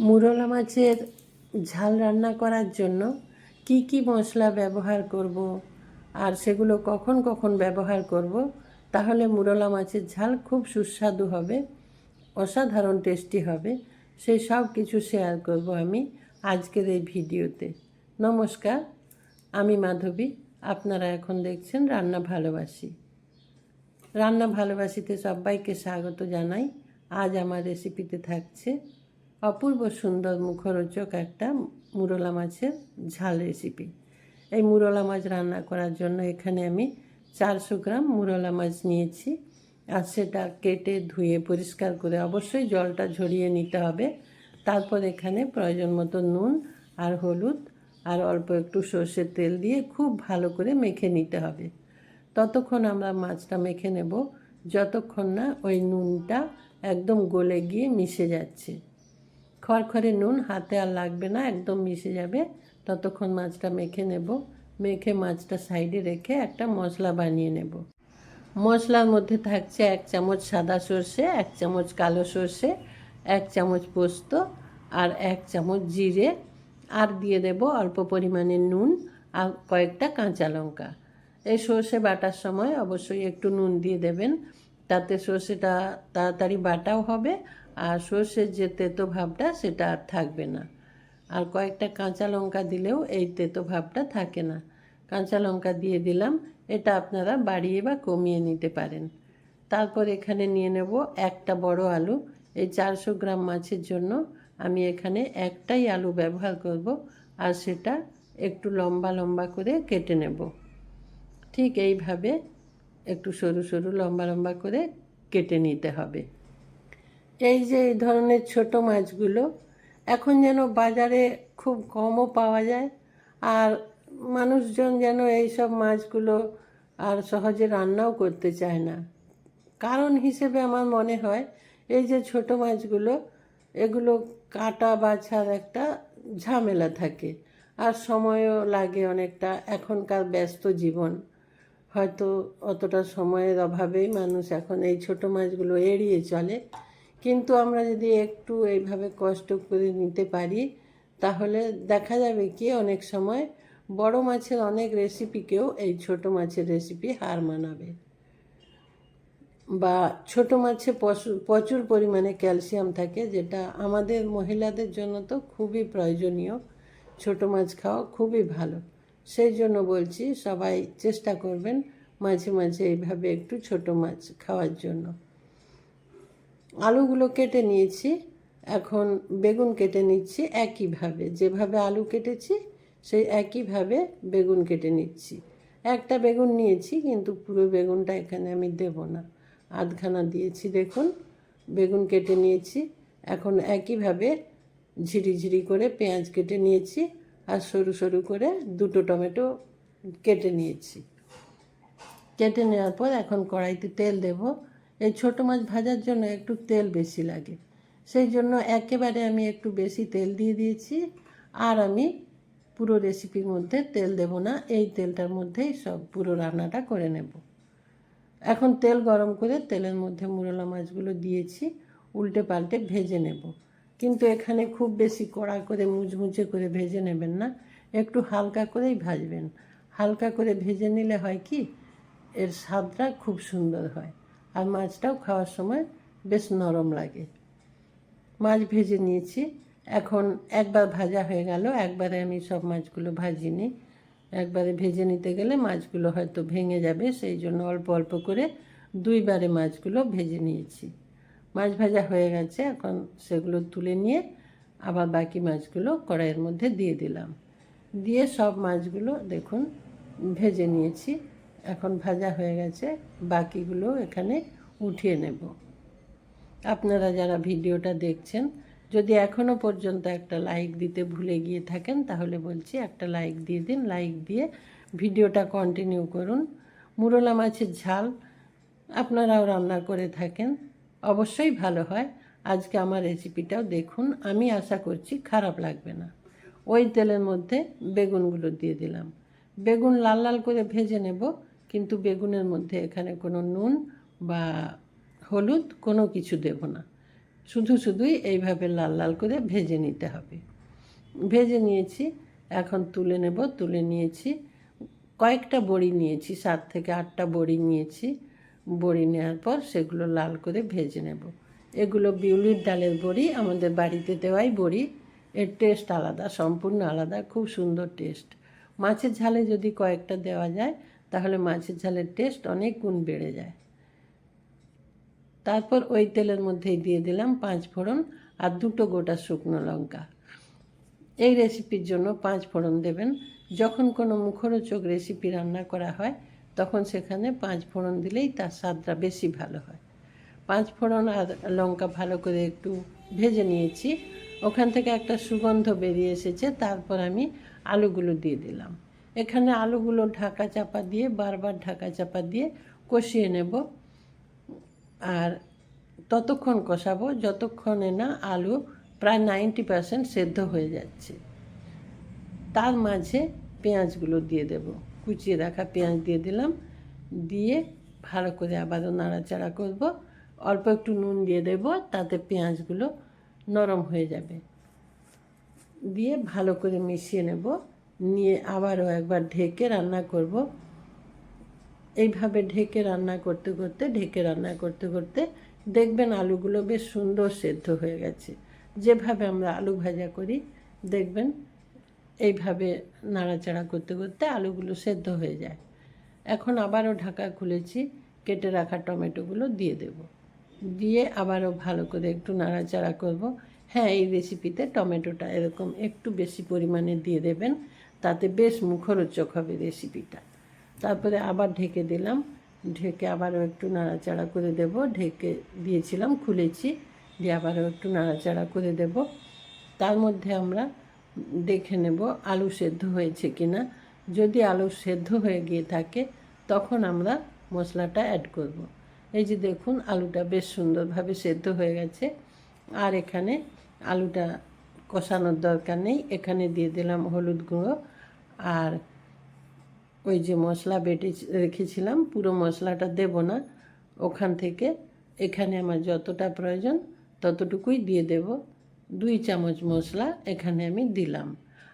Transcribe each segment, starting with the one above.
মুরলা মাছের ঝাল রান্না করার জন্য কি কি মশলা ব্যবহার করব আর সেগুলো কখন কখন ব্যবহার করব, তাহলে মুরলা মাছের ঝাল খুব সুস্বাদু হবে, অসাধারণ টেস্টি হবে সেই সব কিছু শেয়ার করব আমি আজকের এই ভিডিওতে। নমস্কার, আমি মাধবী, আপনারা এখন দেখছেন রান্না ভালোবাসি। রান্না ভালোবাসিতে সবাইকে স্বাগত জানাই, আজ আমার রেসিপিতে থাকছে অপূর্ব সুন্দর মুখরোচক একটা মুরলা মাছের ঝাল রেসিপি এই মুরলা মাছ রান্না করার জন্য এখানে আমি চারশো গ্রাম মুরলা মাছ নিয়েছি। আর সেটা কেটে ধুয়ে পরিষ্কার করে অবশ্যই জলটা ঝরিয়ে নিতে হবে। তারপর এখানে প্রয়োজন মতো নুন আর হলুদ আর অল্প একটু সর্ষের তেল দিয়ে খুব ভালো করে মেখে নিতে হবে। ততক্ষণ আমরা মাছটা মেখে নেব। যতক্ষণ না ওই নুনটা একদম গলে গিয়ে মিশে যাচ্ছে। খড়খড়ে নুন হাতে আর লাগবে না, একদম মিশে যাবে। ততক্ষণ মাছটা মেখে নেব। মেখে মাছটা সাইডে রেখে একটা মশলা বানিয়ে নেব। মশলার মধ্যে থাকছে এক চামচ সাদা সর্ষে, এক চামচ কালো সর্ষে, এক চামচ পোস্ত আর এক চামচ জিরে। আর দিয়ে দেব অল্প পরিমাণে নুন আর কয়েকটা কাঁচা লঙ্কা। এই সর্ষে বাটার সময় অবশ্যই একটু নুন দিয়ে দেবেন। তাতে সর্ষেটা তাড়াতাড়ি বাটাও হবে আর সর্ষের যে তেতো ভাবটা সেটা আর থাকবে না। আর কয়েকটা কাঁচা লঙ্কা দিলেও এই তেতো ভাবটা থাকে না। কাঁচা লঙ্কা দিয়ে দিলাম, এটা আপনারা বাড়িয়ে বা কমিয়ে নিতে পারেন। তারপর এখানে নিয়ে নেব একটা বড় আলু। এই চারশো গ্রাম মাছের জন্য আমি এখানে একটাই আলু ব্যবহার করব আর সেটা একটু লম্বা লম্বা করে কেটে নেব। ঠিক এইভাবে একটু সরু সরু লম্বা লম্বা করে কেটে নিতে হবে। এই যে এই ধরনের ছোট মাছগুলো, এখন যেন বাজারে খুব কমও পাওয়া যায় আর মানুষজন যেন এই সব মাছগুলো আর সহজে রান্নাও করতে চায় না। কারণ হিসেবে আমার মনে হয় এই যে ছোট মাছগুলো, এগুলো কাটা বাছার একটা ঝামেলা থাকে আর সময়ও লাগে অনেকটা এখনকার ব্যস্ত জীবন। হয়তো অতটা সময়ের অভাবেই মানুষ এখন এই ছোট মাছগুলো এড়িয়ে চলে। কিন্তু আমরা যদি একটু এইভাবে কষ্ট করে নিতে পারি, তাহলে দেখা যাবে কি অনেক সময় বড় মাছের অনেক রেসিপিকেও এই ছোট মাছের রেসিপি হার মানাবে। বা ছোট মাছে প্রচুর পরিমাণে ক্যালসিয়াম থাকে, যেটা আমাদের মহিলাদের জন্য তো খুবই প্রয়োজনীয়। ছোট মাছ খাওয়া খুবই ভালো। সেই জন্য বলছি সবাই চেষ্টা করবেন মাঝে মাঝে এইভাবে একটু ছোট মাছ খাওয়ার জন্য। আলুগুলো কেটে নিয়েছি, এখন বেগুন কেটে নিচ্ছি একইভাবে। যেভাবে আলু কেটেছি, সেই একইভাবে বেগুন কেটে নিচ্ছি। একটা বেগুন নিয়েছি, কিন্তু পুরো বেগুনটা এখানে আমি দেব না। আধখানা দিয়েছি, দেখুন, বেগুন কেটে নিয়েছি। এখন একইভাবে ঝিরিঝিরি করে পেঁয়াজ কেটে নিয়েছি আর সরু সরু করে দুটো টমেটো কেটে নিয়েছি। কেটে নেওয়ার পর এখন কড়াইতে তেল দেব। এই ছোটো মাছ ভাজার জন্য একটু তেল বেশি লাগে। সেই জন্য একেবারে আমি একটু বেশি তেল দিয়ে দিয়েছি। আর আমি পুরো রেসিপির মধ্যে তেল দেব না, এই তেলটার মধ্যেই সব পুরো রান্নাটা করে নেব। এখন তেল গরম করে তেলের মধ্যে মুরলা মাছগুলো দিয়েছি, উল্টে পাল্টে ভেজে নেব। কিন্তু এখানে খুব বেশি কড়া করে মুচমুচে করে ভেজে নেবেন না, একটু হালকা করেই ভাজবেন। হালকা করে ভেজে নিলে হয় কি, এর স্বাদটা খুব সুন্দর হয়। আর মাছটাও খাওয়ার সময় বেশ নরম লাগে। মাছ ভেজে নিয়েছি। এখন একবার ভাজা হয়ে গেল। একবারে আমি সব মাছগুলো ভাজিনি। একবারে ভেজে নিতে গেলে মাছগুলো হয়তো ভেঙে যাবে, সেই জন্য অল্প অল্প করে দুইবারে মাছগুলো ভেজে নিয়েছি। মাছ ভাজা হয়ে গেছে, এখন সেগুলো তুলে নিয়ে আবার বাকি মাছগুলো কড়াইয়ের মধ্যে দিয়ে দিলাম। দিয়ে সব মাছগুলো দেখুন, ভেজে নিয়েছি। এখন ভাজা হয়ে গেছে, বাকিগুলো এখানে উঠিয়ে নেব। আপনারা যারা ভিডিওটা দেখছেন, যদি এখনও পর্যন্ত একটা লাইক দিতে ভুলে গিয়ে থাকেন, তাহলে বলছি একটা লাইক দিয়ে দিন। লাইক দিয়ে ভিডিওটা কন্টিনিউ করুন। মুরলা মাছের ঝাল আপনারাও রান্না করে থাকেন, অবশ্যই ভালো হয়। আজকে আমার রেসিপিটাও দেখুন, আমি আশা করছি খারাপ লাগবে না। ওই তেলের মধ্যে বেগুনগুলো দিয়ে দিলাম। বেগুন লাল লাল করে ভেজে নেব। কিন্তু বেগুনের মধ্যে এখানে কোনো নুন বা হলুদ কোনো কিছু দেব না। শুধু শুধুই এইভাবে লাল লাল করে ভেজে নিতে হবে। ভেজে নিয়েছি, এখন তুলে নেব, তুলে নিয়েছি। কয়েকটা বড়ি নিয়েছি, সাত থেকে আটটা বড়ি নিয়েছি। বড়ি নেওয়ার পর সেগুলো লাল করে ভেজে নেব। এগুলো বিউলির ডালের বড়ি, আমাদের বাড়িতে দেওয়াই বড়ি। এর টেস্ট আলাদা, সম্পূর্ণ আলাদা, খুব সুন্দর টেস্ট। মাছের ঝালে যদি কয়েকটা দেওয়া যায় তাহলে মাছের ঝালের টেস্ট অনেক গুণ বেড়ে যায়। তারপর ওই তেলের মধ্যেই দিয়ে দিলাম পাঁচ ফোড়ন আর দুটো গোটা শুকনো লঙ্কা। এই রেসিপির জন্য পাঁচ ফোড়ন দেবেন। যখন কোনো মুখরোচক রেসিপি রান্না করা হয়, তখন সেখানে পাঁচ ফোড়ন দিলেই তার স্বাদটা বেশি ভালো হয়। পাঁচ ফোড়ন আর লঙ্কা ভালো করে একটু ভেজে নিয়েছি। ওখান থেকে একটা সুগন্ধ বেরিয়ে এসেছে, তারপর আমি আলুগুলো দিয়ে দিলাম। এখানে আলুগুলো ঢাকা চাপা দিয়ে, বারবার ঢাকা চাপা দিয়ে কষিয়ে নেব। আর ততক্ষণ কষাবো যতক্ষণে না আলু প্রায় নাইনটি পার্সেন্ট সেদ্ধ হয়ে যাচ্ছে। তার মাঝে পেঁয়াজগুলো দিয়ে দেব। কুচিয়ে রাখা পেঁয়াজ দিয়ে দিলাম। দিয়ে ভালো করে আবারও নাড়াচাড়া করব। অল্প একটু নুন দিয়ে দেব, তাতে পেঁয়াজগুলো নরম হয়ে যাবে। দিয়ে ভালো করে মিশিয়ে নেব। নিয়ে আবারও একবার ঢেকে রান্না করব। এইভাবে ঢেকে রান্না করতে করতে, ঢেকে রান্না করতে করতে দেখবেন আলুগুলো বেশ সুন্দর সেদ্ধ হয়ে গেছে। যেভাবে আমরা আলু ভাজা করি, দেখবেন এইভাবে নাড়াচাড়া করতে করতে আলুগুলো সেদ্ধ হয়ে যায়। এখন আবারও ঢাকা খুলেছি, কেটে রাখা টমেটোগুলো দিয়ে দেব। দিয়ে আবারও ভালো করে একটু নাড়াচাড়া করব। হ্যাঁ এই রেসিপিতে টমেটোটা এরকম একটু বেশি পরিমাণে দিয়ে দেবেন। তাতে বেশ মুখরোচক হবে রেসিপিটা তারপরে আবার ঢেকে দিলাম। ঢেকে আবারও একটু নাড়াচাড়া করে দেব। ঢেকে দিয়েছিলাম, খুলেছি। দিয়ে আবারও একটু নাড়াচাড়া করে দেব। তার মধ্যে আমরা দেখে নেব আলু সেদ্ধ হয়েছে কি না যদি আলু সেদ্ধ হয়ে গিয়ে থাকে, তখন আমরা মশলাটা অ্যাড করব। এই যে দেখুন, আলুটা বেশ সুন্দরভাবে সেদ্ধ হয়ে গেছে। আর এখানে আলুটা কষানোর দরকার নেই। এখানে দিয়ে দিলাম হলুদ গুঁড়ো। আর ওই যে মশলা বেটে রেখেছিলাম, পুরো মশলাটা দেব না। ওখান থেকে এখানে আমার যতটা প্রয়োজন ততটুকুই দিয়ে দেব। দুই চামচ মশলা এখানে আমি দিলাম।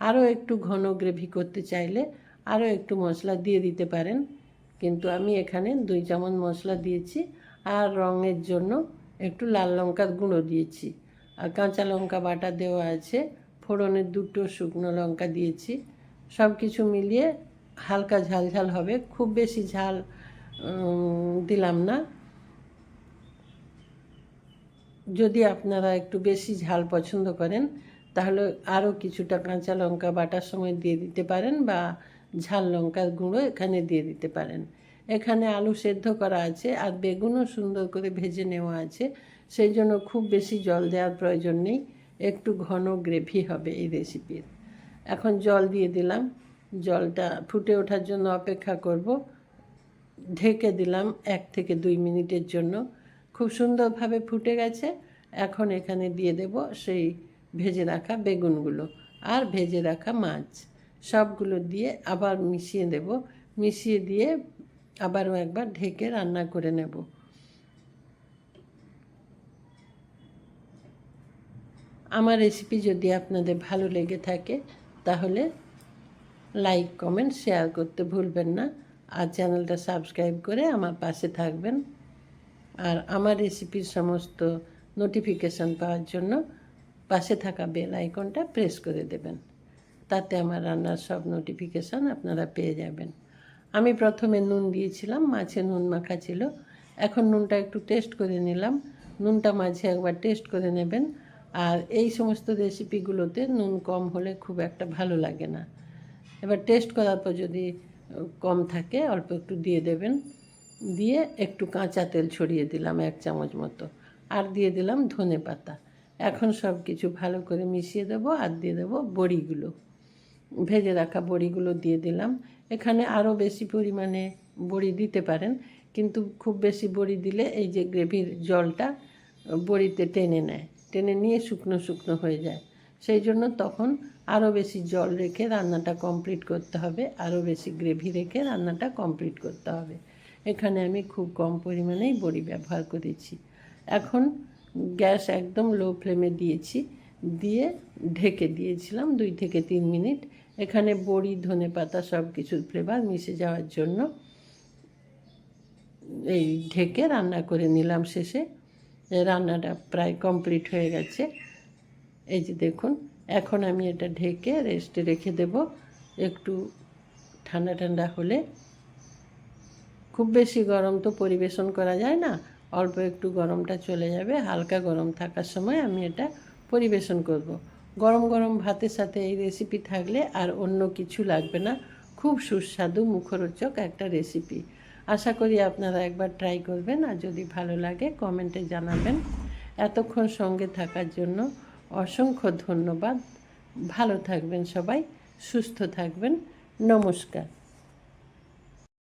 আরও একটু ঘন গ্রেভি করতে চাইলে আরও একটু মশলা দিয়ে দিতে পারেন। কিন্তু আমি এখানে দুই চামচ মশলা দিয়েছি। আর রঙের জন্য একটু লাল লঙ্কার গুঁড়ো দিয়েছি। আর কাঁচা লঙ্কা বাটা দেওয়া আছে। ফোড়নের দুটো শুকনো লঙ্কা দিয়েছি। সব কিছু মিলিয়ে হালকা ঝাল ঝাল হবে। খুব বেশি ঝাল দিলাম না। যদি আপনারা একটু বেশি ঝাল পছন্দ করেন, তাহলে আরও কিছুটা কাঁচা লঙ্কা বাটার সময় দিয়ে দিতে পারেন বা ঝাল লঙ্কার গুঁড়ো এখানে দিয়ে দিতে পারেন। এখানে আলু সেদ্ধ করা আছে আর বেগুনও সুন্দর করে ভেজে নেওয়া আছে। সেই জন্য খুব বেশি জল দেওয়ার প্রয়োজন নেই। একটু ঘন গ্রেভি হবে এই রেসিপির এখন জল দিয়ে দিলাম। জলটা ফুটে ওঠার জন্য অপেক্ষা করব। ঢেকে দিলাম এক থেকে দুই মিনিটের জন্য। খুব সুন্দরভাবে ফুটে গেছে। এখন এখানে দিয়ে দেব সেই ভেজে রাখা বেগুনগুলো আর ভেজে রাখা মাছ। সবগুলো দিয়ে আবার মিশিয়ে দেব। মিশিয়ে দিয়ে আবারও একবার ঢেকে রান্না করে নেব। আমার রেসিপি যদি আপনাদের ভালো লেগে থাকে, তাহলে লাইক কমেন্ট শেয়ার করতে ভুলবেন না। আর চ্যানেলটা সাবস্ক্রাইব করে আমার পাশে থাকবেন। আর আমার রেসিপির সমস্ত নোটিফিকেশান পাওয়ার জন্য পাশে থাকা বেল আইকনটা প্রেস করে দেবেন। তাতে আমার রান্নার সব নোটিফিকেশান আপনারা পেয়ে যাবেন। আমি প্রথমে নুন দিয়েছিলাম, মাছে নুন মাখা ছিল। এখন নুনটা একটু টেস্ট করে নিলাম। নুনটা মাঝে একবার টেস্ট করে নেবেন। আর এই সমস্ত রেসিপিগুলোতে নুন কম হলে খুব একটা ভালো লাগে না। এবার টেস্ট করার পর যদি কম থাকে, অল্প একটু দিয়ে দেবেন। দিয়ে একটু কাঁচা তেল ছড়িয়ে দিলাম এক চামচ মতো। আর দিয়ে দিলাম ধনে পাতা। এখন সব কিছু ভালো করে মিশিয়ে দেবো আর দিয়ে দেবো বড়িগুলো। ভেজে রাখা বড়িগুলো দিয়ে দিলাম। এখানে আরও বেশি পরিমাণে বড়ি দিতে পারেন, কিন্তু খুব বেশি বড়ি দিলে এই যে গ্রেভির জলটা বড়িতে টেনে নেয়। টেনে নিয়ে শুকনো শুকনো হয়ে যায়। সেই জন্য তখন আরও বেশি জল রেখে রান্নাটা কমপ্লিট করতে হবে। আরও বেশি গ্রেভি রেখে রান্নাটা কমপ্লিট করতে হবে। এখানে আমি খুব কম পরিমাণেই বড়ি ব্যবহার করেছি। এখন গ্যাস একদম লো ফ্লেমে দিয়েছি। দিয়ে ঢেকে দিয়েছিলাম দুই থেকে তিন মিনিট। এখানে বড়ি, ধনে পাতা সব কিছুর ফ্লেভার মিশে যাওয়ার জন্য এই ঢেকে রান্না করে নিলাম শেষে। রান্নাটা প্রায় কমপ্লিট হয়ে গেছে। এই যে দেখুন, এখন আমি এটা ঢেকে রেস্টে রেখে দেব। একটু ঠান্ডা ঠান্ডা হলে খুব বেশি গরম তো পরিবেশন করা যায় না, অল্প একটু গরমটা চলে যাবে, হালকা গরম থাকার সময় আমি এটা পরিবেশন করব। গরম গরম ভাতের সাথে এই রেসিপি থাকলে আর অন্য কিছু লাগবে না। খুব সুস্বাদু মুখরোচক একটা রেসিপি আশা করি আপনারা একবার ট্রাই করবেন। আর যদি ভালো লাগে কমেন্টে জানাবেন। এতক্ষণ সঙ্গে থাকার জন্য অসংখ্য ধন্যবাদ। ভালো থাকবেন সবাই, সুস্থ থাকবেন। নমস্কার।